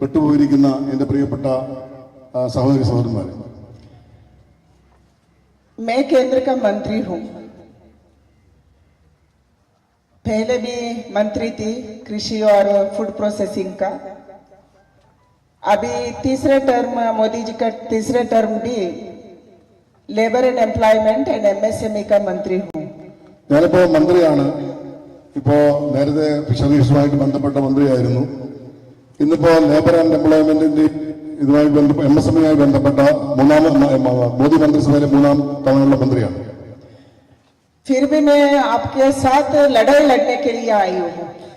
പെട്ടുപോയിരിക്കുന്ന എൻ്റെ പ്രിയപ്പെട്ട ആ, സഹോദരി സഹോദരന്മാരെ मैं केंद्र का मंत्री हूँ पहले भी मंत्री थी कृषि और फूड प्रोसेसिंग का अभी तीसरे टर्म मोदी जी का तीसरे टर्म भी labour and employment and MSME का मंत्री हूँ ഞാനിപ്പോൾ മന്ത്രിയാണ് ഇപ്പോൾ നേരത്തെ ഫിഷറീസുമായിട്ട് ബന്ധപ്പെട്ട മന്ത്രിയായിരുന്നു ഇന്നിപ്പോൾ ലേബർ ആൻഡ് എംപ്ലോയ്മെന്റിന്റെ ഇതുമായി ബന്ധപ്പെട്ട എം എസ് എമ്മുമായി ബന്ധപ്പെട്ട മൂന്നാം മോദി മന്ത്രിസഭയിലെ മൂന്നാം തവണയുള്ള മന്ത്രിയാണ് फिर भी मैं आपके साथ लड़ाई लड़ने के लिए आई हूँ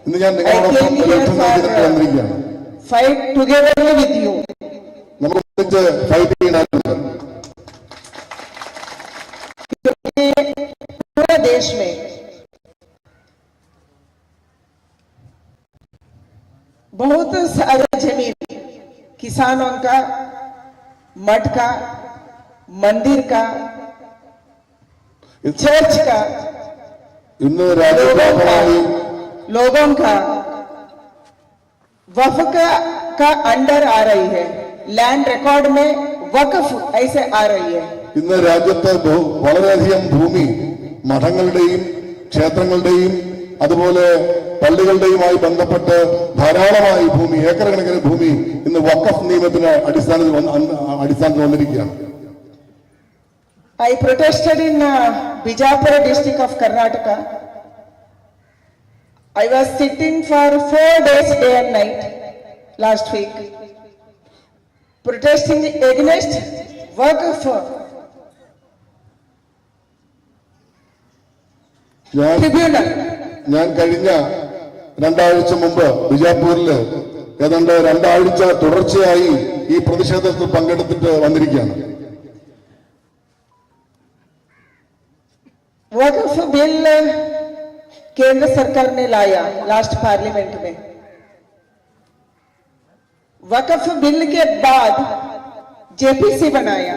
ഇന്ന് ഞാൻ നിങ്ങളോടൊപ്പം ഒരു യുദ്ധം ചെയ്തിട്ട് വന്നിരിക്കുകയാണ് फाइट टुगेदर विद यू നമുക്ക് ഒന്നിച്ച് ഫൈറ്റ് ചെയ്യാനായിട്ടുണ്ട് पूरे देश में बहुत सारे जमीन किसानों का मठ का मंदिर का चर्च का ഇന്ന് लोगों രാജ്യവ്യാപകമായി का लोगों का वफ का, का अंडर आ रही है लैंड रिकॉर्ड में वक्फ ऐसे आ रही है ഇന്ന് രാജ്യത്ത് ബഹു- വളരെയധികം ഭൂമി മഠങ്ങളുടെയും ക്ഷേത്രങ്ങളുടെയും അതുപോലെ പള്ളികളുടെയുമായി ബന്ധപ്പെട്ട് ധാരാളമായി ഭൂമി ഏക്കർ കണക്കിന് ഭൂമി ഇന്ന് വക്കഫ് നിയമത്തിന് അടിസ്ഥാനത്തിൽ അടിസ്ഥാനത്തിൽ വന്നിരിക്കുകയാണ് I protested in uh, Bijapura district of Karnataka. I was sitting for four days, day and night, last week, protesting against work for ഞാൻ tribunal. ഞാൻ കഴിഞ്ഞ രണ്ടാഴ്ച മുമ്പ് ബിജാപൂരില് ഏതാണ്ട് രണ്ടാഴ്ച തുടർച്ചയായി ഈ പ്രതിഷേധത്തിൽ പങ്കെടുത്തിട്ട് വന്നിരിക്കുകയാണ് वक्फ बिल केंद्र सरकार ने लाया लास्ट पार्लियामेंट में वक्फ बिल के बाद जेपीसी बनाया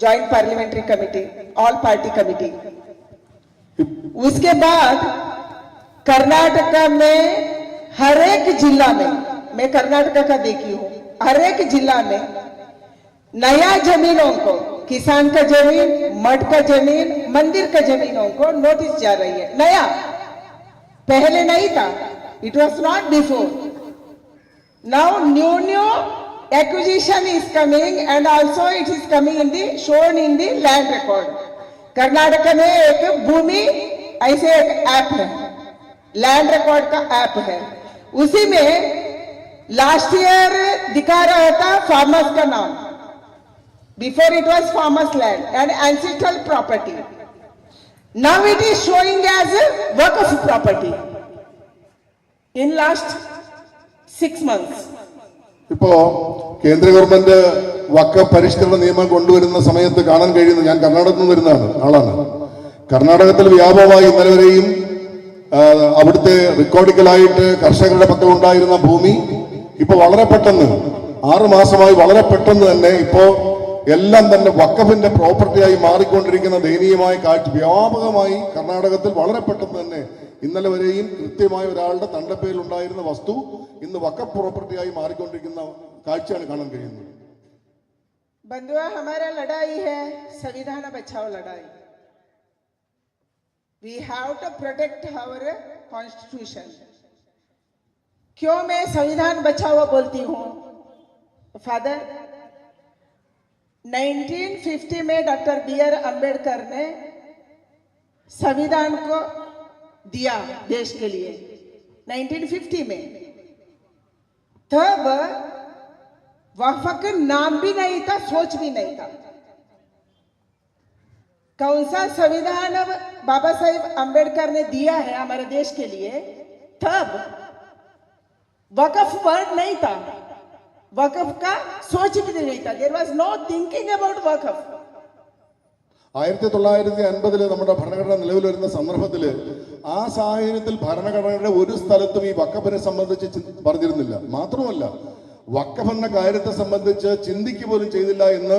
joint parliamentary committee all party committee उसके बाद कर्नाटका में हर एक जिला में, मैं कर्नाटका का देखी हूँ हर एक जिला में नया जमीनों को, किसान का ज़मीन, मठ का ज़मीन, मंदिर का जमीनों को नोटिस जा रही है। नया। पहले नहीं था। It was not before now new new acquisition is coming and also it is coming in the, shown in the land record. Karnataka में एक भूमि, ऐसे एक ऐप है। लैंड रिकॉर्ड का ऐप है उसी में लास्ट ईयर दिखा रहा था फार्मर्स का नाम Before it was farmer's land and ancestral property. Now it is showing as a work of property. In last six months. ഇപ്പോ കേന്ദ്ര ഗവൺമെന്റ് വക്ക പരിഷ്കരണ നിയമം കൊണ്ടുവരുന്ന സമയത്ത് കാണാൻ കഴിയുന്ന ഞാൻ കർണാടകത്തിൽ നിന്ന് വരുന്നതാണ് ആളാണ് കർണാടകത്തിൽ വ്യാപകമായി ഇന്നലെ വരെയും ആ, അവിടുത്തെ റിക്കോർഡിക്കലായിട്ട് കർഷകരുടെ പക്കൽ ഉണ്ടായിരുന്ന ഭൂമി ഇപ്പോൾ വളരെ പെട്ടെന്ന് ആറുമാസമായി വളരെ പെട്ടെന്ന് തന്നെ ഇപ്പോൾ എല്ലാം തന്നെ വക്കഫിന്റെ പ്രോപ്പർട്ടിയായി മാറിക്കൊണ്ടിരിക്കുന്ന ദയനീയമായ കാഴ്ച വ്യാപകമായി കർണാടകത്തിൽ വളരെ പെട്ടെന്ന് തന്നെ ഇന്നലെ വരെയും കൃത്യമായ ഒരാളുടെ തണ്ടപ്പേരിൽ ഉണ്ടായിരുന്ന വസ്തു ഇന്ന് വക്കഫ് പ്രോപ്പർട്ടിയായി മാറിക്കൊണ്ടിരിക്കുന്ന കാഴ്ചയാണ് കാണാൻ കഴിയുന്നത്. ബന്ധുവാ ഹമാരാ ലഡായി ഹെ സംവിധാന ബച്ചാവ് ലഡായി we have to protect our constitution क्यों मैं संविधान बचाओ बोलती हूँ? फादर 1950 में डॉक्टर बी आर अंबेडकर ने संविधान को दिया देश के लिए 1950 में। तब वक्फ का नाम भी नहीं था, सोच भी नहीं था। कौन सा संविधान अब बाबा साहेब अंबेडकर ने दिया है हमारे देश के लिए तब वकफ वर्ड नहीं था वकफ का सोच भी नहीं था there was no thinking about waqf ആയിരത്തി തൊള്ളായിരത്തി അൻപതില് നമ്മുടെ ഭരണഘടന നിലവിൽ വരുന്ന സന്ദർഭത്തില് ആ സാഹചര്യത്തിൽ ഭരണഘടനയുടെ ഒരു സ്ഥലത്തും ഈ വക്കഫിനെ സംബന്ധിച്ച് ചി- പറഞ്ഞിരുന്നില്ല മാത്രമല്ല വക്കഫ് എന്ന കാര്യത്തെ സംബന്ധിച്ച് ചിന്തിക്കുക പോലും ചെയ്തില്ല എന്ന്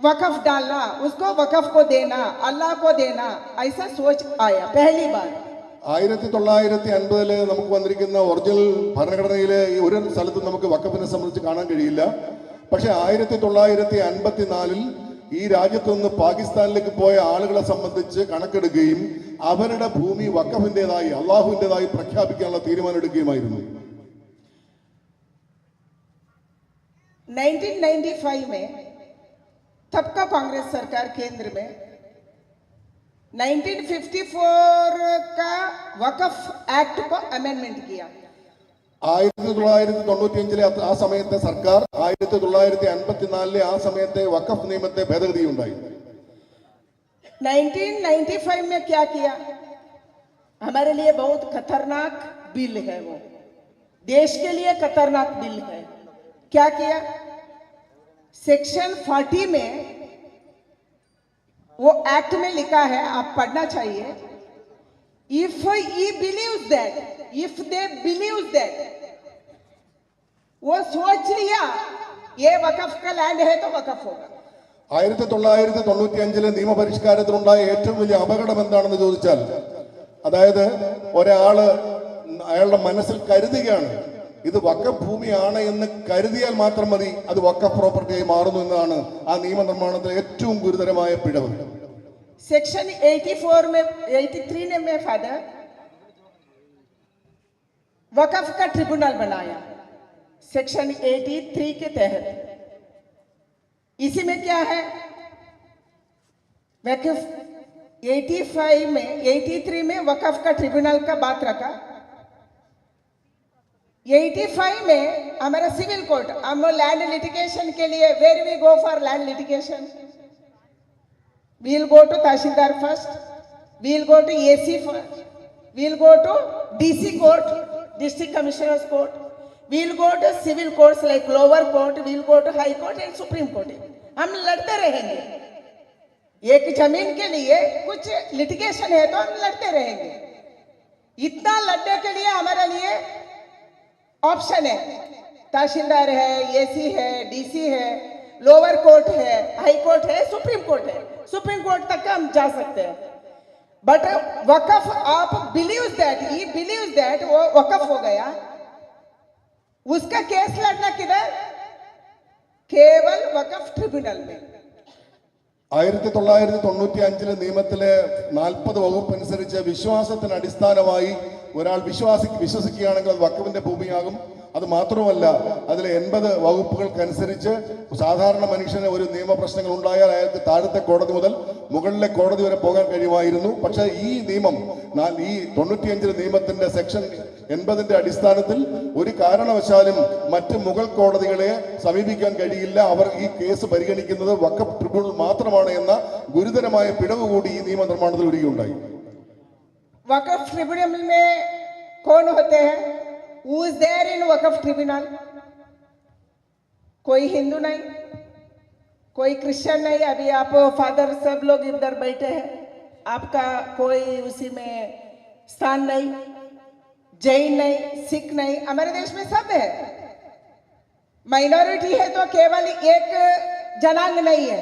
वकफ डालना उसको वकफ को देना अल्लाह को देना ऐसा सोच आया पहली बार ആയിരത്തി തൊള്ളായിരത്തി അൻപതില് നമുക്ക് വന്നിരിക്കുന്ന ഒറിജിനൽ ഭരണഘടനയിലെ ഈ ഒരു സ്ഥലത്തും നമുക്ക് വക്കഫിനെ സംബന്ധിച്ച് കാണാൻ കഴിയില്ല പക്ഷെ ആയിരത്തി തൊള്ളായിരത്തി അൻപത്തിനാലിൽ ഈ രാജ്യത്ത് നിന്ന് പാകിസ്ഥാനിലേക്ക് പോയ ആളുകളെ സംബന്ധിച്ച് കണക്കെടുക്കുകയും അവരുടെ ഭൂമി വക്കഫിന്റേതായി അള്ളാഹുവിന്റേതായി പ്രഖ്യാപിക്കാനുള്ള തീരുമാനം എടുക്കുകയുമായിരുന്നു 1995 में तब का कांग्रेस सरकार केंद्र में 1954 का वकफ एक्ट को अमेंडमेंट किया ആയിരത്തി തൊള്ളായിരത്തി തൊണ്ണൂറ്റി അഞ്ചിലെ ആ സമയത്തെ സർക്കാർ ആയിരത്തി തൊള്ളായിരത്തി അൻപത്തിനാലിലെ ആ സമയത്തെ വക്കഫ് നിയമത്തെ ഭേദഗതി ഉണ്ടായി 1995 में क्या किया हमारे लिए बहुत खतरनाक बिल है वो देश के लिए खतरनाक बिल है क्या किया सेक्शन 40 में वो एक्ट में लिखा है आप पढ़ना चाहिए if he believes that if they believes that वो सोच लिया ये वकफ का लैंड है तो वकफ होगा ആയിരത്തി തൊള്ളായിരത്തി തൊണ്ണൂറ്റി അഞ്ചിലെ നിയമപരിഷ്കാരത്തിലുണ്ടായ ഏറ്റവും വലിയ അപകടം എന്താണെന്ന് ചോദിച്ചാൽ അതായത് ഒരാള് അയാളുടെ മനസ്സിൽ കരുതുകയാണ് ഇത് വക്കഫ് ഭൂമിയാണ് എന്ന് കരുതിയാൽ മാത്രം മതി അത് വക്കഫ് പ്രോപ്പർട്ടിയായി മാറുന്നു എന്നതാണ് ആ നിയമനിർമ്മാണത്തിലെ ഏറ്റവും ഗുരുതരമായ പിഴവ് सेक्शन 84 में 83 ने में फादर वकफ का ट्रिब्यूनल बनाया सेक्शन 83 के तहत इसी में क्या है वकफ 85 में 83 में वकफ का ट्रिब्यूनल का बात रखा 85 में हमारा सिविल कोर्ट हम लैंड लिटिगेशन के लिए where we go for land litigation we'll go to tehsildar first we'll go to AC first we'll go to DC court district commissioners court we'll go to civil court like lower court we'll go to high court and supreme court हम लड़ते रहेंगे। एक ज़मीन के लिए कुछ litigation है तो हम लड़ते रहेंगे। इतना लड़ने के लिए हमारे लिए ऑप्शन है तहसीलदार है एसी है डीसी है लोअर कोर्ट है हाई कोर्ट है सुप्रीम कोर्ट है सुप्रीम कोर्ट तक हम जा सकते हैं बट वकफ आप believe that he believe that वो वकफ हो गया उसका केस लड़ना किधर केवल वकफ ट्रिब्यूनल में ആയിരത്തി തൊള്ളായിരത്തി തൊണ്ണൂറ്റി അഞ്ചിലെ നിയമത്തിലെ നാൽപ്പത് വകുപ്പ് അനുസരിച്ച് വിശ്വാസത്തിന് അടിസ്ഥാനമായി ഒരാൾ വിശ്വാസി വിശ്വസിക്കുകയാണെങ്കിൽ അത് വക്കവിന്റെ ഭൂമിയാകും. അത് മാത്രമല്ല അതിലെ എൺപത് വകുപ്പുകൾക്കനുസരിച്ച് സാധാരണ മനുഷ്യന് ഒരു നിയമപ്രശ്നങ്ങൾ ഉണ്ടായാൽ അയാൾക്ക് താഴത്തെ കോടതി മുതൽ മുകളിലെ കോടതി വരെ പോകാൻ കഴിയുമായിരുന്നു. പക്ഷേ ഈ നിയമം ഈ തൊണ്ണൂറ്റിയഞ്ചിലെ നിയമത്തിന്റെ സെക്ഷൻ എൺപതിന്റെ അടിസ്ഥാനത്തിൽ ഒരു കാരണവശാലും മറ്റ് മുഗൾ കോടതികളെ സമീപിക്കാൻ കഴിയില്ല. അവർ ഈ കേസ് പരിഗണിക്കുന്നത് വക്കപ്പ് ട്രിബ്യൂണൽ മാത്രമാണ് എന്ന ഗുരുതരമായ പിഴവ് കൂടി ഈ നിയമനിർമ്മാണത്തിൽ വരികയുണ്ടായി वकफ ट्रिब्यूनल में कौन होते हैं? Who is there in Waqf tribunal कोई हिंदू नहीं, कोई क्रिश्चियन नहीं, अभी आप फादर सब लोग इधर बैठे हैं, आपका कोई उसी में स्थान नहीं, जैन नहीं, सिख नहीं, हमारे देश में सब है। माइनॉरिटी है तो केवल एक जनांग नहीं है।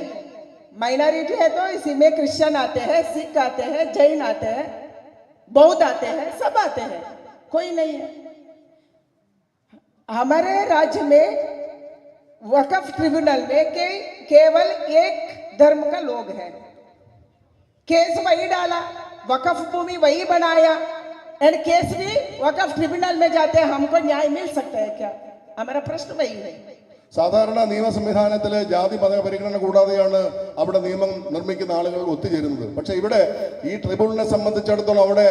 माइनॉरिटी है तो इसी में क्रिश्चियन आते हैं, सिख आते हैं, जैन आते हैं। बौद्ध आते हैं, सब आते हैं। कोई नहीं है। हमारे राज्य में वकफ ट्रिब्यूनल में के, केवल एक धर्म का लोग है। केस वही डाला, वकफ भूमि वही बनाया। एंड केस भी वकफ ट्रिब्यूनल में जाते हैं, हमको न्याय मिल सकता है क्या? हमारा प्रश्न वही है। സാധാരണ നിയമ സംവിധാനത്തിൽ ജാതി മത പരിഗണന കൂടാതെയാണ് അവിടെ നിയമം നിർമ്മിക്കുന്ന ആളുകൾ ഒത്തുചേരുന്നത്. പക്ഷേ ഇവിടെ ഈ ട്രിബ്യൂണലിനെ സംബന്ധിച്ചിടത്തോളം അവിടെ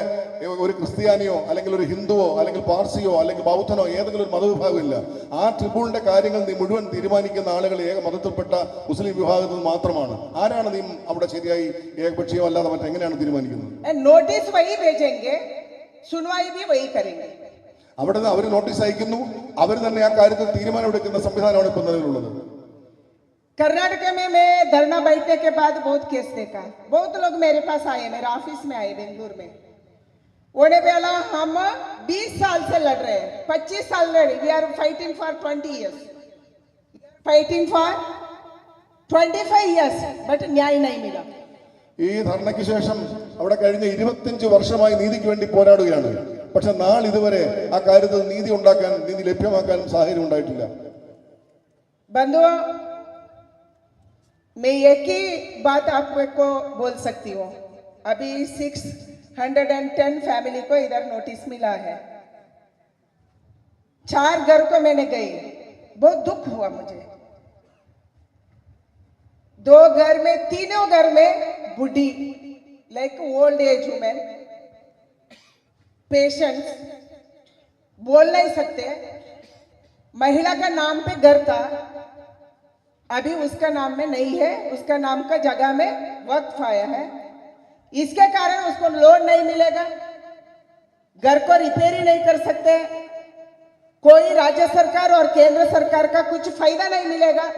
ഒരു ക്രിസ്ത്യാനിയോ അല്ലെങ്കിൽ ഒരു ഹിന്ദുവോ അല്ലെങ്കിൽ പാർസിയോ അല്ലെങ്കിൽ ബൗദ്ധനോ ഏതെങ്കിലും ഒരു മതവിഭാഗം ഇല്ല. ആ ട്രിബ്യൂണിന്റെ കാര്യങ്ങൾ നീ മുഴുവൻ തീരുമാനിക്കുന്ന ആളുകൾ ഏക മതത്തിൽപ്പെട്ട മുസ്ലിം വിഭാഗത്തിൽ നിന്ന് മാത്രമാണ്. ആരാണ് നീ അവിടെ ശരിയായി ഏകപക്ഷീയമല്ലാതെ മറ്റെങ്ങനെയാണ് തീരുമാനിക്കുന്നത്? നോട്ടീസ് വഴി സുൺവായി വഴി കരേങ്ക അവിടെ നിന്ന് അവർ നോട്ടീസ് അയക്കുന്നു അവർ തന്നെ ആ കാര്യത്തിൽ തീരുമാനമെടുക്കുന്ന സംവിധാനമാണ് ഇപ്പോൾ നിലവിലുള്ളത് कर्नाटक में मैं धरना बैठने के बाद बहुत केस देखा बहुत लोग मेरे पास आए मेरे ऑफिस में आए बेंगलुरु में उन्हें बोला हम 20 साल से लड़ रहे हैं 25 साल लड़े we are fighting for 20 years fighting for 25 years but न्याय नहीं मिला ഈ ധർണയ്ക്ക് ശേഷം അവിടെ കഴിഞ്ഞ ഇരുപത്തിയഞ്ച് വർഷമായി നീതിക്ക് വേണ്ടി പോരാടുകയാണ് പക്ഷെ നാളിതുവരെ ആ കാര്യത്തിൽ നീതി ഉണ്ടാക്കാൻ നീതി ലഭ്യമാക്കാൻ സാഹചര്യം ഉണ്ടായിട്ടില്ല बंधुओं मैं एक ही बात आपको बोल सकती हूँ अभी six hundred and ten family को इधर नोटिस मिला है चार घर को मैंने गई बहुत दुख हुआ मुझे दो घर में तीनों घर में बुढ़ी like old age women patients बोल नहीं सकते। महिला का नाम पे घर था। अभी उसका नाम में नहीं है। उसका नाम का जगह में वक्त आया है। इसके कारण उसको लोन नहीं मिलेगा। घर को रिपेयर ही नहीं कर सकते। कोई राज्य सरकार और केंद्र सरकार का कुछ फ़ायदा नहीं मिलेगा।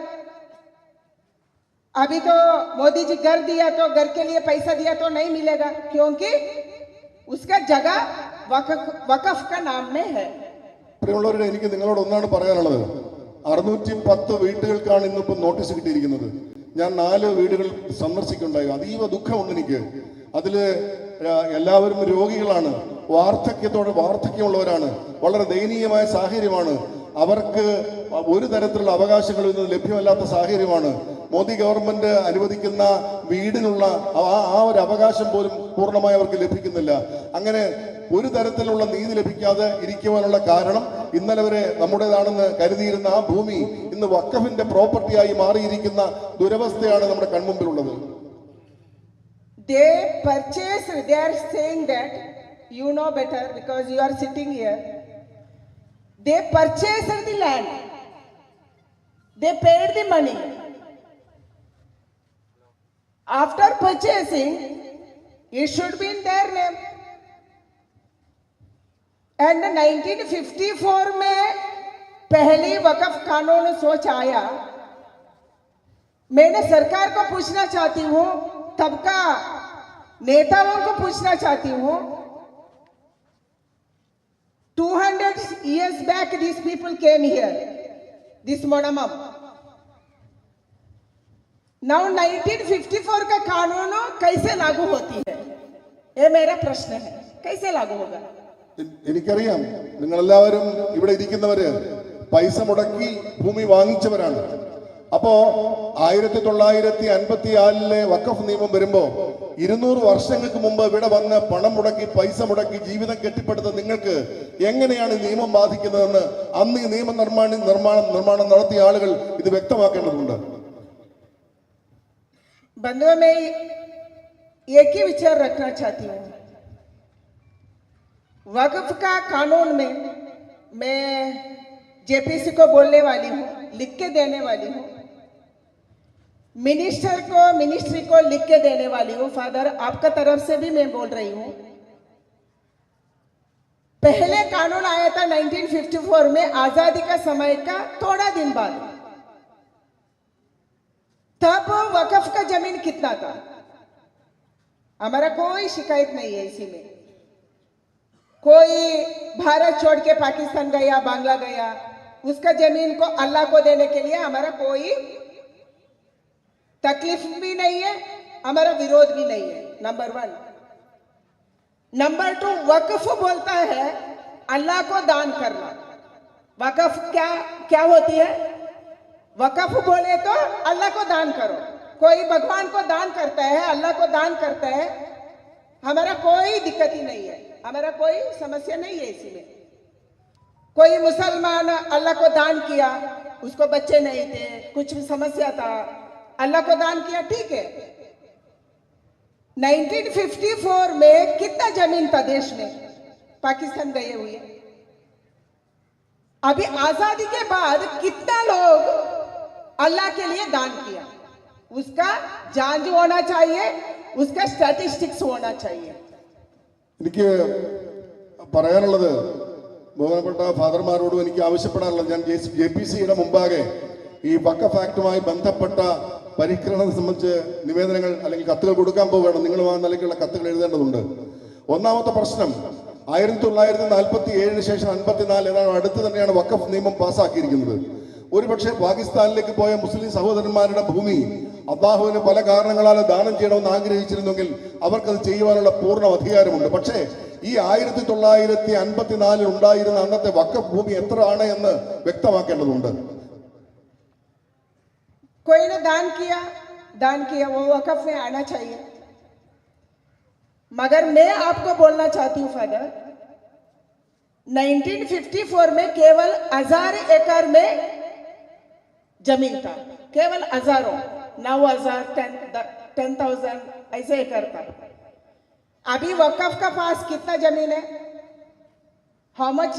अभी तो मोदी जी घर दिया तो घर के लिए पैसा दिया तो नहीं मिलेगा। क्योंकि उसका जगह വഖഫ് പ്രിയമുള്ളവരുടെ എനിക്ക് നിങ്ങളോട് ഒന്നാണ് പറയാനുള്ളത്. അറുന്നൂറ്റി പത്ത് വീട്ടുകൾക്കാണ് ഇന്നിപ്പോൾ നോട്ടീസ് കിട്ടിയിരിക്കുന്നത്. ഞാൻ നാല് വീടുകൾ സന്ദർശിക്കുന്നുണ്ടായി. അതീവ ദുഃഖമുണ്ട് എനിക്ക്. അതിൽ എല്ലാവരും രോഗികളാണ്. വാർദ്ധക്യത്തോടെ വാർദ്ധക്യമുള്ളവരാണ്. വളരെ ദയനീയമായ സാഹചര്യമാണ്. അവർക്ക് ഒരു തരത്തിലുള്ള അവകാശങ്ങളും ഇന്ന് ലഭ്യമല്ലാത്ത സാഹചര്യമാണ്. മോദി ഗവൺമെന്റ് അനുവദിക്കുന്ന വീടിനുള്ള ആ ഒരു അവകാശം പോലും പൂർണമായി അവർക്ക് ലഭിക്കുന്നില്ല. അങ്ങനെ ഒരു തരത്തിലുള്ള നീതി ലഭിക്കാതെ ഇരിക്കുവാനുള്ള കാരണം ഇന്നലെ വരെ നമ്മുടേതാണെന്ന് കരുതിയിരുന്ന ആ ഭൂമി ഇന്ന് വക്കഫിന്റെ പ്രോപ്പർട്ടിയായി മാറിയിരിക്കുന്ന ദുരവസ്ഥയാണ് നമ്മുടെ കൺമുമ്പിലുള്ളത് they purchase they are saying that you know better because you are sitting here they purchased the land they paid the money after purchasing it should be in their name and 1954 में पहली वकफ कानून सोच आया। मैंने सरकार को पूछना चाहती हूँ, तब का नेताओं को पूछना चाहती हूँ। 200 years back these people came here, this monamam now 1954 का कानून कैसे लागू होती है? ये मेरा प्रश्न है, कैसे लागू होगा? എനിക്കറിയാം നിങ്ങളെല്ലാവരും ഇവിടെ ഇരിക്കുന്നവര് പൈസ മുടക്കി ഭൂമി വാങ്ങിച്ചവരാണ് അപ്പോ ആയിരത്തി തൊള്ളായിരത്തി അൻപത്തി ആറിലെ വക്കഫ് നിയമം വരുമ്പോ ഇരുന്നൂറ് വർഷങ്ങൾക്ക് മുമ്പ് ഇവിടെ വന്ന് പണം മുടക്കി പൈസ മുടക്കി ജീവിതം കെട്ടിപ്പടുത്ത നിങ്ങൾക്ക് എങ്ങനെയാണ് ഈ നിയമം ബാധിക്കുന്നതെന്ന് അന്ന് ഈ നിയമ നിർമ്മാണ നിർമ്മാണം നിർമ്മാണം നടത്തിയ ആളുകൾ ഇത് വ്യക്തമാക്കേണ്ടതുണ്ട് बंधुओं में एक ही विचार रखना चाहती हूँ वक्फ का कानून में मैं जेपीसी को बोलने वाली हूँ, लिख के देने वाली हूँ। मिनिस्टर को, मिनिस्ट्री को लिख के देने वाली हूँ, फादर, आपका तरफ़ से भी मैं बोल रही हूँ। पहले कानून आया था 1954 में, आज़ादी का समय का थोड़ा दिन बाद। तब वकफ का ज़मीन कितना था? हमारा कोई शिकायत नहीं है इसी में। कोई भारत छोड़ के पाकिस्तान गया, बांग्ला गया, उसका ज़मीन को अल्लाह को देने के लिए हमारा कोई तकलीफ़ भी नहीं है, हमारा विरोध भी नहीं है number one number two Waqf बोलता है अल्लाह को दान करना। वकफ क्या क्या होती है? वकफ बोले तो अल्लाह को दान करो। कोई भगवान को दान करता है, अल्लाह को दान करता है, हमारा कोई दिक्कत ही नहीं है। हमारा कोई समस्या नहीं है इसी में। कोई मुसलमान अल्लाह को दान किया, उसको बच्चे नहीं थे, कुछ समस्या था, अल्लाह को दान किया, ठीक है। 1954 में कितना ज़मीन था देश में? पाकिस्तान गए हुए। अभी आज़ादी के बाद कितना लोग अल्लाह के लिए दान किया। उसका जाँच होना चाहिए, उसका स्टैटिस्टिक्स होना चाहिए। എനിക്ക് പറയാനുള്ളത് ബഹുമാനപ്പെട്ട ഫാദർമാരോടും എനിക്ക് ആവശ്യപ്പെടാനുള്ളത് ഞാൻ ജെ പി സിയുടെ മുമ്പാകെ ഈ വക്കഫ് ആക്ടുമായി ബന്ധപ്പെട്ട പരിഷ്കരണം സംബന്ധിച്ച് നിവേദനങ്ങൾ അല്ലെങ്കിൽ കത്തുകൾ കൊടുക്കാൻ പോവുകയാണ്. നിങ്ങൾ ആ നിലയ്ക്കുള്ള കത്തുകൾ എഴുതേണ്ടതുണ്ട്. ഒന്നാമത്തെ പ്രശ്നം ആയിരത്തി തൊള്ളായിരത്തി നാൽപ്പത്തി ഏഴിന് ശേഷം അൻപത്തിനാല് ഏതാണ് അടുത്ത് തന്നെയാണ് വക്കഫ് നിയമം പാസ്സാക്കിയിരിക്കുന്നത് ഒരുപക്ഷെ പാകിസ്ഥാനിലേക്ക് പോയ മുസ്ലിം സഹോദരന്മാരുടെ ഭൂമി അള്ളാഹുവിന് പല കാരണങ്ങളാൽ ദാനം ചെയ്യണമെന്ന് ആഗ്രഹിച്ചിരുന്നെങ്കിൽ അവർക്കത് ചെയ്യുവാനുള്ള പൂർണ്ണ അധികാരമുണ്ട് പക്ഷേ ഈ ആയിരത്തി തൊള്ളായിരത്തി അൻപത്തിനാലിൽ ഉണ്ടായിരുന്ന അന്നത്തെ വക്കഫ് ഭൂമി എത്ര ആണ് എന്ന് വ്യക്തമാക്കേണ്ടതുണ്ട് कोई ने दान किया दान किया वो वकफ में आना चाहिए मगर मैं आपको बोलना चाहती हूँ फादर 1954 में केवल हजार एकड़ में जमीन था केवल हजारों नौ हज़ार टेन थाउज़ेंड ऐसे एकड़ था अभी वकफ का पास कितना ज़मीन है? How much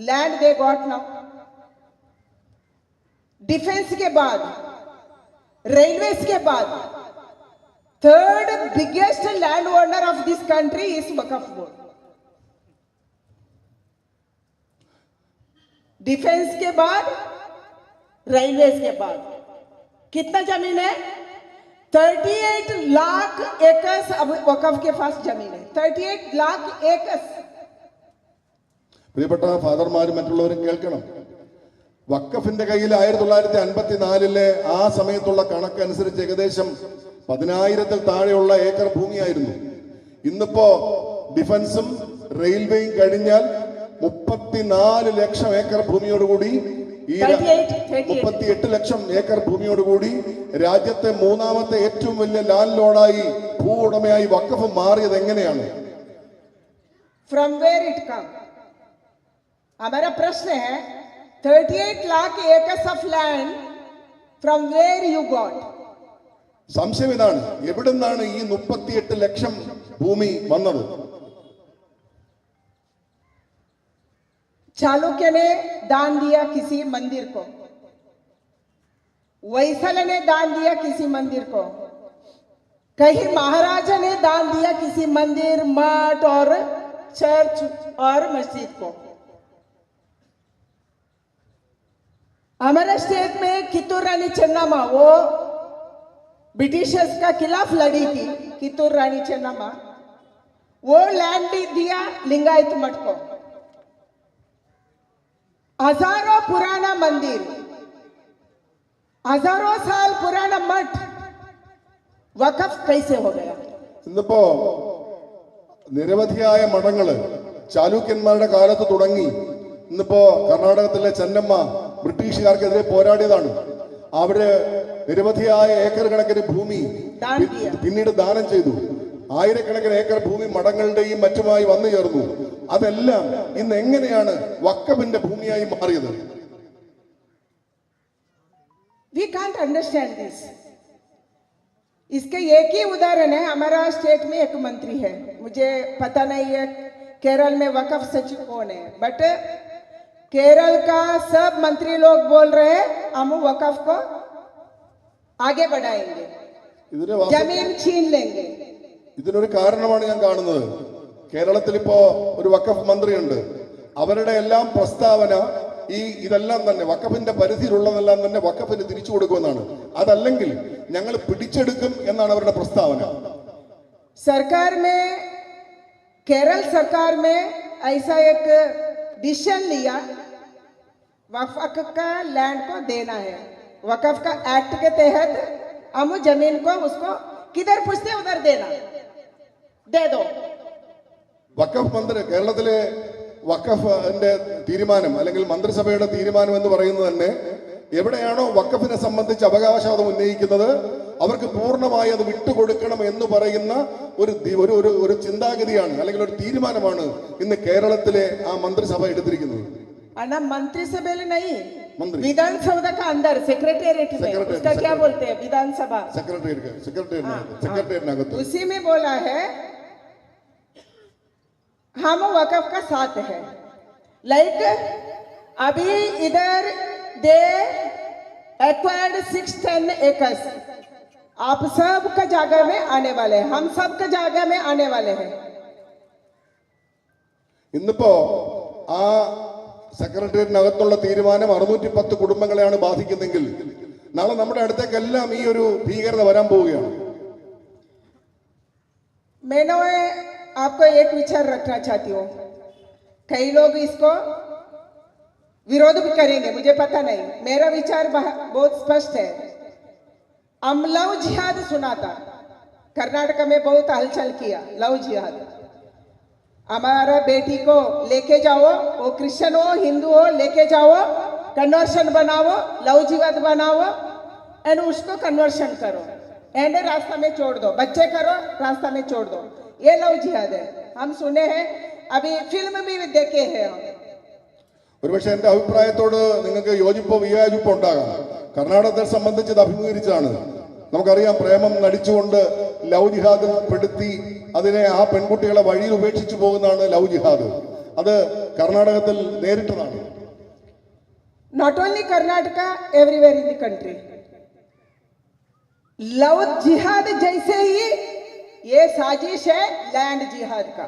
land they got now defence के बाद रेलवेज के बाद third biggest land owner of this country is Waqf board defence के बाद रेलवेज के बाद. कितना जमीन है 38 लाख एकर्स अब वकफ के पास जमीन है 38 लाख एकर्स പ്രിയപ്പെട്ട ഫാദർമാരും മറ്റുള്ളവരും കേൾക്കണം വക്കഫിന്റെ കയ്യിൽ ആയിരത്തി തൊള്ളായിരത്തി അൻപത്തി നാലിലെ ആ സമയത്തുള്ള കണക്കനുസരിച്ച് ഏകദേശം പതിനായിരത്തിൽ താഴെയുള്ള ഏക്കർ ഭൂമിയായിരുന്നു ഇന്നിപ്പോ ഡിഫൻസും റെയിൽവേയും കഴിഞ്ഞാൽ മുപ്പത്തിനാല് ലക്ഷം ഏക്കർ ഭൂമിയോടുകൂടി ഈ രാ- 38, 38. മുപ്പത്തിയെട്ട് ലക്ഷം ഏക്കർ ഭൂമിയോടുകൂടി രാജ്യത്തെ മൂന്നാമത്തെ ഏറ്റവും വലിയ ലാൻഡ് ലോഡായി ഭൂ ഉടമയായി വക്കഫ് മാറിയത് എങ്ങനെയാണ് फ्रॉम वेयर इट कम हमारा प्रश्न है 38 lakh acres of land from where you got സംശയം ഇതാണ് എവിടുന്നാണ് ഈ മുപ്പത്തിയെട്ട് ലക്ഷം ഭൂമി വന്നത് चालुक्य ने दान दिया किसी मंदिर को। वैसल ने दान दिया किसी मंदिर को। कहीं महाराजा ने दान दिया किसी मंदिर, मठ और चर्च और मस्जिद को। हमारे स्टेट में कित्तूर रानी चन्नामा, वो ब्रिटिशर्स का खिलाफ लड़ी थी कित्तूर रानी चन्नामा। वो लैंड भी दिया लिंगायत मठ को। हजारों पुराना मंदिर हजारों साल पुराना मठ वकफ कैसे हो गया ഇന്നിപ്പോ നിരവധിയായ മഠങ്ങള് ചാലൂക്യന്മാരുടെ കാലത്ത് തുടങ്ങി ഇന്നിപ്പോ കർണാടകത്തിലെ ചെന്നമ്മ ബ്രിട്ടീഷുകാർക്കെതിരെ പോരാടിയതാണ് അവര് നിരവധിയായ ഏക്കർ കണക്കിന് ഭൂമി ദാനം പി- ചെയ്യാം. പിന്നീട് ദാനം ചെയ്തു ആയിരക്കണക്കിന് ഏക്കർ ഭൂമി മഠങ്ങളുടെയും മറ്റുമായി വന്നു ചേർന്നു അതെല്ലാം ഇന്ന് എങ്ങനെയാണ് വക്കഫിന്റെ ഭൂമിയായി മാറിയത് वी कांट अंडरस्टैंड दिस इसके एक ही उदाहरण है हमारा स्टेट में एक मंत्री है मुझे पता नहीं है केरल में वकफ सचिव कौन है बट केरल का सब मंत्री लोग बोल रहे हैं हम वकफ को आगे बढ़ाएंगे ഇതിന് വാസ്തവ- जमीन छीन लेंगे ഇതിനൊരു കാരണമാണ് ഞാൻ കാണുന്നത് കേരളത്തിൽ ഇപ്പോ ഒരു വക്കഫ് മന്ത്രിയുണ്ട് അവരുടെ എല്ലാം പ്രസ്താവന ഈ ഇതെല്ലാം തന്നെ വക്കഫിന്റെ പരിധിയിലുള്ളതെല്ലാം തന്നെ വക്കഫിന് തിരിച്ചു കൊടുക്കുമെന്നാണ് അതല്ലെങ്കിൽ ഞങ്ങൾ പിടിച്ചെടുക്കും എന്നാണ് അവരുടെ പ്രസ്താവന सरकार में केरल सरकार में ऐसा एक डिसीजन लिया वकफ का लैंड को देना है वकफ का एक्ट के तहत हम जमीन को उसको किधर पूछते उधर देना दे दो വക്കഫ് മന്ത്രി കേരളത്തിലെ വക്കഫിന്റെ തീരുമാനം അല്ലെങ്കിൽ മന്ത്രിസഭയുടെ തീരുമാനം എന്ന് പറയുന്നത് തന്നെ എവിടെയാണോ വക്കഫിനെ സംബന്ധിച്ച് അവകാശവാദം ഉന്നയിക്കുന്നത് അവർക്ക് പൂർണ്ണമായി അത് വിട്ടുകൊടുക്കണം എന്ന് പറയുന്ന ഒരു ദി- ഒരു ഒരു ഒരു ചിന്താഗതിയാണ് അല്ലെങ്കിൽ ഒരു തീരുമാനമാണ് ഇന്ന് കേരളത്തിലെ ആ മന്ത്രിസഭ എടുത്തിരിക്കുന്നത് अन्ना मंत्रिसभा में नहीं मंत्री। विधानसभा का अंदर सेक्रेटेरिएट में सेक्रेटेरिएट, उसका क्या सेक्रेटेरिएट। बोलते हैं विधानसभा സെക്രട്ടേറിയറ്റ് हाँ, സെക്രട്ടേറിയറ്റ് हाँ। സെക്രട്ടേറിയറ്റിനകത്ത് उसी में बोला है हम वकफ का साथ है लाइक अभी इधर they acquired six ten acres आप सब का जगह में आने वाले हैं हम सब का जगह में आने वाले हैं ഇന്നിപ്പോ ആ സെക്രട്ടേറിയറ്റിനകത്തുള്ള തീരുമാനം അറുന്നൂറ്റി പത്ത് കുടുംബങ്ങളെയാണ് ബാധിക്കുന്നെങ്കിൽ നാളെ നമ്മുടെ അടുത്തേക്കെല്ലാം ഈ ഒരു ഭീകരത വരാൻ പോവുകയാണ് मैंने आपको एक विचार रखना चाहती हूँ। कई लोग इसको विरोध भी करेंगे, मुझे पता नहीं। मेरा विचार बहुत स्पष्ट है। हम लव जिहाद सुना था कर्नाटक में बहुत हलचल किया लव जिहाद। हमारा बेटी को लेके जाओ, वो क्रिश्चियन हो, हिंदू हो, लेके जाओ कन्वर्शन बनाओ, लव जिहाद बनाओ एंड उसको कन्वर्शन करो। एंड रास्ता में छोड़ दो। बच्चे करो, रास्ता में छोड़ दो। ये लव जिहाद है हम सुने हैं अभी फिल्म भी देखे हैं हम ഒരുപക്ഷെ എന്റെ അഭിപ്രായത്തോട് നിങ്ങൾക്ക് യോജിപ്പോ വിയോജിപ്പോ ഉണ്ടാകാം കർണാടകത്തെ സംബന്ധിച്ച് ഇത് അഭിമുഖീകരിച്ചാണ് നമുക്കറിയാം പ്രേമം നടിച്ചുകൊണ്ട് ലവ് ജിഹാദിൽ പെടുത്തി അതിനെ ആ പെൺകുട്ടികളെ വഴിയിൽ ഉപേക്ഷിച്ചു പോകുന്നതാണ് ലവ് ജിഹാദ് അത് കർണാടകത്തിൽ നേരിട്ടതാണ് not only Karnataka, everywhere in the country. Love jihad जैसे ही ये साजिश है लैंड जिहाद का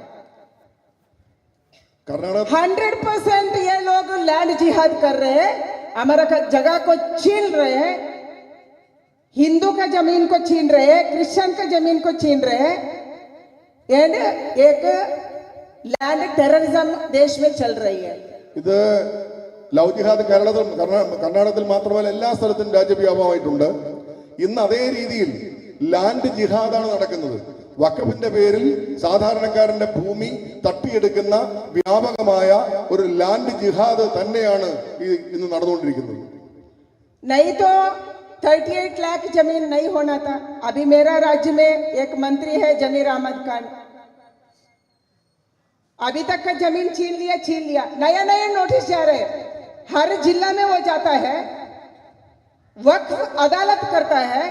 കർണാടക हंड्रेड परसेंट ये लोग लैंड जिहाद कर रहे हैं हमारा का जगह को छीन रहे हैं हिंदू का जमीन को छीन रहे हैं क्रिश्चियन का जमीन को छीन रहे हैं एंड एक लैंड टेररिज्म देश में चल रही है ഇത് ലവ് ജിഹാദ് കേരളത്തിൽ കർണാ- കർണാടകത്തിൽ മാത്രമല്ല എല്ലാ സ്ഥലത്തും രാജ്യവ്യാപകമായിട്ടുണ്ട് ഇന്ന് അതേ രീതിയിൽ ലാൻഡ് ജിഹാദാണ് നടക്കുന്നത് വഖഫിന്റെ പേരിൽ സാധാരണക്കാരന്റെ ഭൂമി തട്ടിയെടുക്കുന്ന വ്യാപകമായ ഒരു ലാൻഡ് ജിഹാദ് തന്നെയാണ് ഈ ഇന്ന് നടന്നുകൊണ്ടിരിക്കുന്നത് नहीं तो 38 लाख जमीन नहीं होना था अभी मेरा राज्य में एक मंत्री है जमीर अहमद खान अभी तक का जमीन छीन लिया छीन लिया नया नया नोटिस जा रहे हैं हर जिला में वो जाता है वक्फ अदालत करता है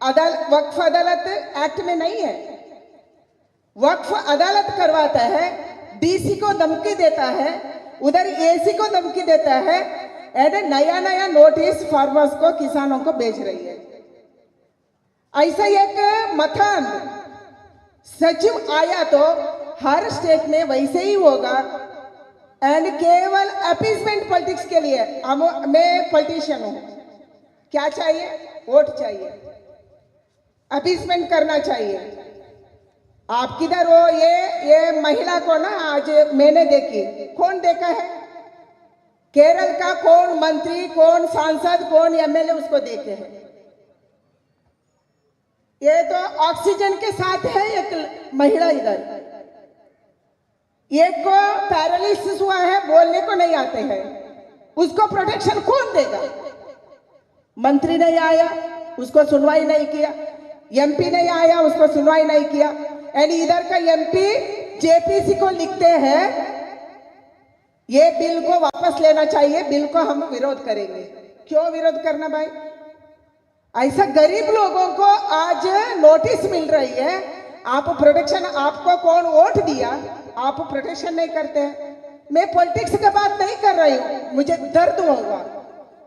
अदाल, वक्फ अदालत एक्ट में नहीं है। वक्फ अदालत करवाता है डीसी को धमकी देता है, उधर एसी को धमकी देता है नया नया नोटिस फार्मर्स को, किसानों को भेज रही है। ऐसा एक मथान। सचिव आया तो हर स्टेट में वैसे ही होगा। एंड केवल अपीजमेंट पॉलिटिक्स के लिए। मैं पॉलिटिशियन हूँ। क्या चाहिए? वोट चाहिए। अपीसमेंट करना चाहिए। आप किधर हो? ये ये महिला को ना आज मैंने देखी। कौन देखा है? केरल का कौन मंत्री, कौन सांसद, कौन एमएलए उसको देखे हैं। ये तो ऑक्सीजन के साथ है एक महिला इधर। एक को पैरालिसिस हुआ है, बोलने को नहीं आते हैं। उसको प्रोटेक्शन कौन देगा? मंत्री नहीं आया, उसको सुनवाई नहीं किया। एमपी नहीं आया, उसको सुनवाई नहीं किया। एंड इधर का एमपी जेपीसी को लिखते हैं, ये बिल को वापस लेना चाहिए, बिल को हम विरोध करेंगे। क्यों विरोध करना भाई? ऐसा गरीब लोगों को आज नोटिस मिल रही है, आप प्रोटेक्शन आपको कौन वोट दिया? आप प्रोटेक्शन नहीं करते हैं। मैं पॉलिटिक्स की बात नहीं कर रही हूँ, मुझे दर्द होगा।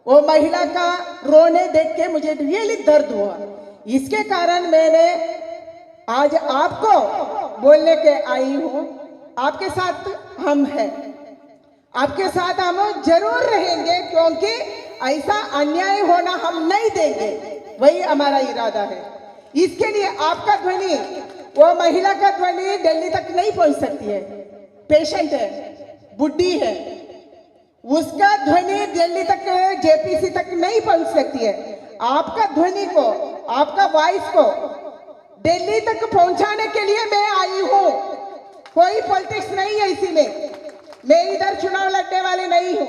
वो महिला का रोने देख के मुझे रियली दर्द हुआ। इसके कारण मैंने आज आपको बोलने के आई हूँ। आपके साथ हम हैं। आपके साथ हम ज़रूर रहेंगे क्योंकि ऐसा अन्याय होना हम नहीं देंगे। वही हमारा इरादा है। इसके लिए आपका ध्वनि, वो महिला का ध्वनि दिल्ली तक नहीं पहुँच सकती है। पेशेंट है बुढ़ी है, उसका ध्वनि दिल्ली तक, जेपीसी तक नहीं पहुँच सकती है। आपका ध्वनि को, आपका वॉइस को दिल्ली तक पहुँचाने के लिए मैं आई हूँ। कोई पॉलिटिक्स नहीं है इसी में। मैं इधर चुनाव लड़ने वाले नहीं हूँ।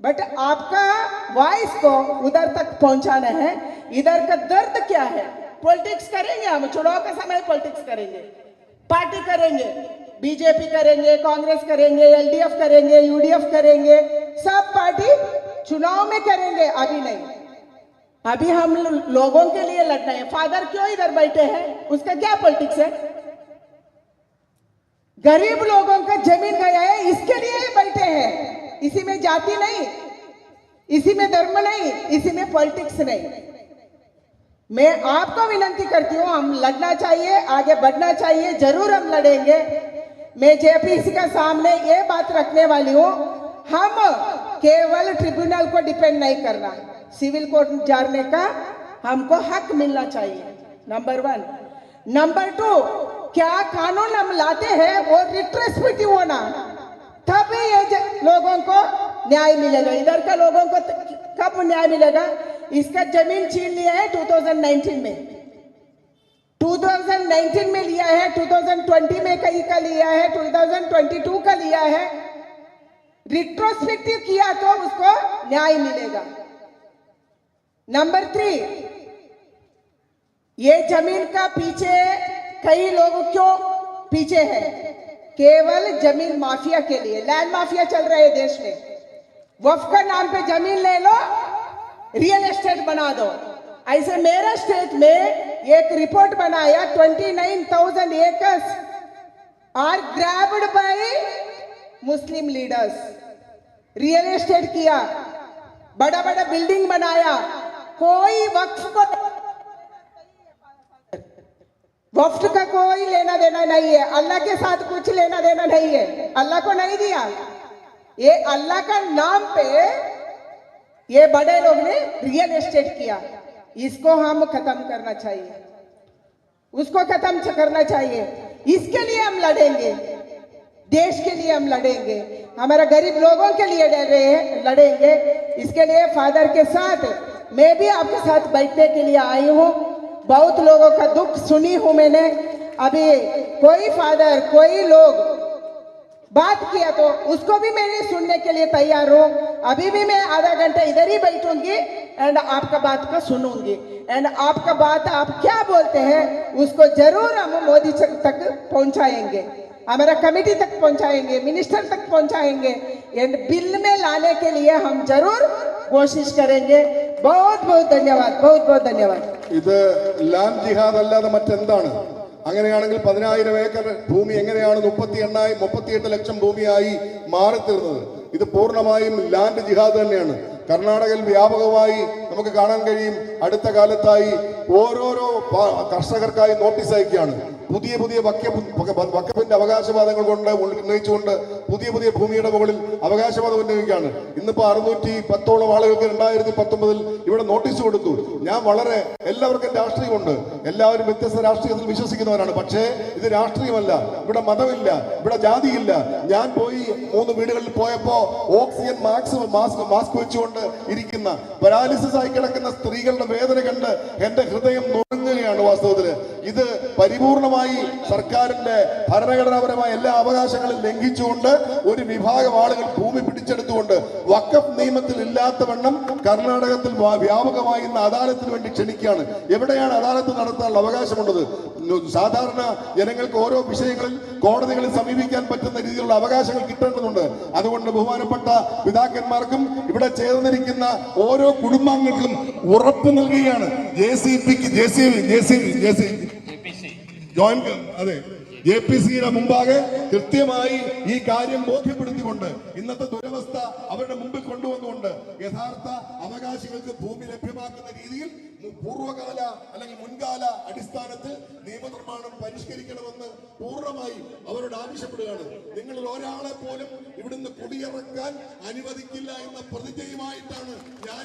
बट आपका वॉइस को उधर तक पहुंचाना है। इधर का दर्द क्या है? पॉलिटिक्स करेंगे हम, चुनाव के समय पॉलिटिक्स करेंगे। पार्टी करेंगे बीजेपी करेंगे कांग्रेस करेंगे एलडीएफ करेंगे यूडीएफ करेंगे, सब पार्टी चुनाव में करेंगे, अभी नहीं। अभी हम लोगों के लिए लड़ रहे हैं। फादर क्यों इधर बैठे हैं? उसका क्या पॉलिटिक्स है? गरीब लोगों का ज़मीन गया है, इसके लिए ही बैठे हैं। इसी में जाति नहीं, इसी में धर्म नहीं, इसी में पॉलिटिक्स नहीं। मैं आपको विनंती करती हूँ, हम लड़ना चाहिए, आगे बढ़ना चाहिए, ज़रूर हम लड़ेंगे। मैं जेपीसी का सामने ये बात रखने वाली हूँ, हम केवल ट्रिब्यूनल को डिपेंड नहीं करना सिविल कोर्ट जाने का हमको हक मिलना चाहिए। नंबर वन नंबर टू क्या कानून हम लाते हैं वो रिट्रेस्पिटिव होना। तभी ये लोगों को न्याय मिलेगा। इधर का लोगों को कब न्याय मिलेगा? इसका ज़मीन छीन लिया है 2019 में। 2019 में लिया है 2020 में कहीं का लिया है 2022 का लिया है। रिट्रोस्पेक्टिव किया तो उसको न्याय मिलेगा। नंबर थ्री ये ज़मीन का पीछे कई लोग क्यों पीछे है? केवल ज़मीन माफिया के लिए। लैंड माफिया चल रहे हैं देश में। वफ का नाम पे ज़मीन ले लो रियल एस्टेट बना दो। ऐसे मेरा स्टेट में एक रिपोर्ट बनाया 29,000 acres are grabbed by Muslim leaders real estate किया बड़ा बड़ा बिल्डिंग बनाया। कोई वक्फ को वफ्त का कोई लेना देना नहीं है। अल्लाह के साथ कुछ लेना देना नहीं है। अल्लाह को नहीं दिया। ये अल्लाह का नाम पे ये बड़े लोग ने रियल एस्टेट किया। इसको हम खत्म करना चाहिए। उसको खत्म करना चाहिए। इसके लिए हम लड़ेंगे। देश के लिए हम लड़ेंगे। हमारा गरीब लोगों के लिए लड़ेंगे। इसके लिए फादर के साथ मैं भी आपके साथ बैठने के लिए आई हूँ। बहुत लोगों का दुख सुनी हूँ मैंने। अभी कोई फादर कोई लोग बात किया तो उसको भी मैंने सुनने के लिए तैयार हूँ। अभी भी मैं आधा घंटा इधर ही बैठूँगी एंड आपका बात को सुनूँगी। एंड आपका बात आप क्या बोलते हैं, उसको ज़रूर हम मोदी तक पहुंचाएँगे। हमारा कमेटी तक पहुंचाएँगे मिनिस्टर तक पहुंचाएँगे। एंड बिल में लाने के लिए हम जरूर कोशिश करेंगे बहुत बहुत धन्यवाद बहुत बहुत धन्यवाद ഇത് ലാൻഡ് ജിഹാദ് അല്ലാതെ മറ്റെന്താണ് അങ്ങനെയാണെങ്കിൽ പതിനായിരം ഏക്കർ ഭൂമി എങ്ങനെയാണ് മുപ്പത്തി എണ്ണായി മുപ്പത്തിയെട്ട് ലക്ഷം ഭൂമിയായി മാറിത്തീർന്നത് ഇത് പൂർണ്ണമായും ലാൻഡ് ജിഹാദ് തന്നെയാണ് കർണാടകയിൽ വ്യാപകമായി നമുക്ക് കാണാൻ കഴിയും. അടുത്ത കാലത്തായി ഓരോരോ കർഷകർക്കായി നോട്ടീസ് അയക്കുകയാണ്. പുതിയ പുതിയ വക്കപ്പിന്റെ അവകാശവാദങ്ങൾ കൊണ്ട് ഉന്നയിച്ചുകൊണ്ട് പുതിയ പുതിയ ഭൂമിയുടെ മുകളിൽ അവകാശവാദം ഉന്നയിക്കുകയാണ്. ഇന്നിപ്പോ അറുന്നൂറ്റി പത്തോളം ആളുകൾക്ക് രണ്ടായിരത്തി പത്തൊമ്പതിൽ ഇവിടെ നോട്ടീസ് കൊടുത്തു. ഞാൻ വളരെ എല്ലാവർക്കും രാഷ്ട്രീയമുണ്ട്. എല്ലാവരും വ്യത്യസ്ത രാഷ്ട്രീയത്തിൽ വിശ്വസിക്കുന്നവരാണ്. പക്ഷേ ഇത് രാഷ്ട്രീയമല്ല. ഇവിടെ മതമില്ല. ഇവിടെ ജാതിയില്ല. ഞാൻ പോയി മൂന്ന് വീടുകളിൽ പോയപ്പോ ഓക്സിജൻ മാസ്ക് മാസ്ക് മാസ്ക് വെച്ചുകൊണ്ട് ഇരിക്കുന്ന പരാലിസിസ് ആയി കിടക്കുന്ന സ്ത്രീകളുടെ വേദന കണ്ട് എന്റെ ഹൃദയം നുറങ്ങുകയാണ് വാസ്തവത്തിൽ. ഇത് പരിപൂർണമായി സർക്കാരിന്റെ ഭരണഘടനാപരമായ എല്ലാ അവകാശങ്ങളും ലംഘിച്ചുകൊണ്ട് ഒരു വിഭാഗം ആളുകൾ ഭൂമി പിടിച്ചെടുത്തുകൊണ്ട് വക്കഫ് നിയമത്തിൽ ഇല്ലാത്ത ഇല്ലാത്തവണ്ണം കർണാടകത്തിൽ വ്യാപകമായി ഇന്ന് അദാലത്തിന് വേണ്ടി ക്ഷണിക്കുകയാണ്. എവിടെയാണ് അദാലത്ത് നടത്താനുള്ള അവകാശമുള്ളത്? സാധാരണ ജനങ്ങൾക്ക് ഓരോ വിഷയങ്ങളിൽ കോടതികളിൽ സമീപിക്കാൻ പറ്റുന്ന രീതിയിലുള്ള അവകാശങ്ങൾ കിട്ടേണ്ടതുണ്ട്. അതുകൊണ്ട് ബഹുമാനപ്പെട്ട പിതാക്കന്മാർക്കും ഇവിടെ ചേർന്നിരിക്കുന്ന ഓരോ കുടുംബാംഗങ്ങൾക്കും ഉറപ്പ് നൽകുകയാണ്. ജെ സി പിക്ക് J C J C J C joint അതെ. ജെ പി സിയുടെ മുമ്പാകെ കൃത്യമായി ഈ കാര്യം ബോധ്യപ്പെടുത്തിക്കൊണ്ട് ഇന്നത്തെ ദുരവസ്ഥ അവരുടെ മുമ്പിൽ കൊണ്ടുവന്നുകൊണ്ട് യഥാർത്ഥ അവകാശികൾക്ക് ഭൂമി ലഭ്യമാക്കുന്ന രീതിയിൽ പൂർവകാല അല്ലെങ്കിൽ മുൻകാല അടിസ്ഥാനത്തിൽ നിയമനിർമ്മാണം പരിഷ്കരിക്കണമെന്ന് പൂർണമായി അവരോട് ആവശ്യപ്പെടുകയാണ്. നിങ്ങൾ ഒരാളെ പോലും ഇവിടുന്ന് കുടിയിറക്കാൻ അനുവദിക്കില്ല എന്ന പ്രതിജ്ഞയുമായിട്ടാണ്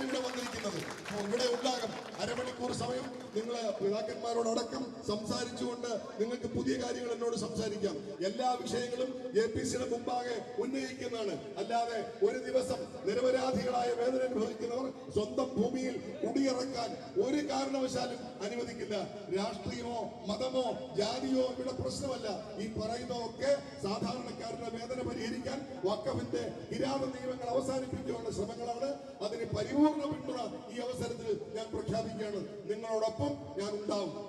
ഇവിടെ വന്നിരിക്കുന്നത്. ഇവിടെ ഉണ്ടാകും അരമണിക്കൂർ സമയം നിങ്ങൾ പിതാക്കന്മാരോടക്കം സംസാരിച്ചുകൊണ്ട് നിങ്ങൾക്ക് പുതിയ കാര്യങ്ങൾ എന്നോട് സംസാരിക്കാം. എല്ലാ വിഷയങ്ങളും എ പി സിയുടെ മുമ്പാകെ ഉന്നയിക്കുന്നതാണ്. അല്ലാതെ ഒരു ദിവസം നിരപരാധികളായ വേദന അനുഭവിക്കുന്നവർ സ്വന്തം ഭൂമിയിൽ കുടിയിറക്കാൻ ഒരു കാരണവശാലും അനുവദിക്കില്ല. രാഷ്ട്രീയമോ മതമോ ജാതിയോ ഇവിടെ പ്രശ്നമല്ല. ഈ പറയുന്നതൊക്കെ സാധാരണക്കാരുടെ വേദന പരിഹരിക്കാൻ വക്കഫിന്റെ കിരാത നിയമങ്ങൾ അവസാനിപ്പിക്കാനുള്ള ശ്രമങ്ങളാണ്. അതിന് പരിപൂർണ പിന്തുണ ഈ അവസരത്തിൽ ഞാൻ പ്രഖ്യാപിക്കുകയാണ്. നിങ്ങളോടൊപ്പം ഞാൻ ഉണ്ടാവും.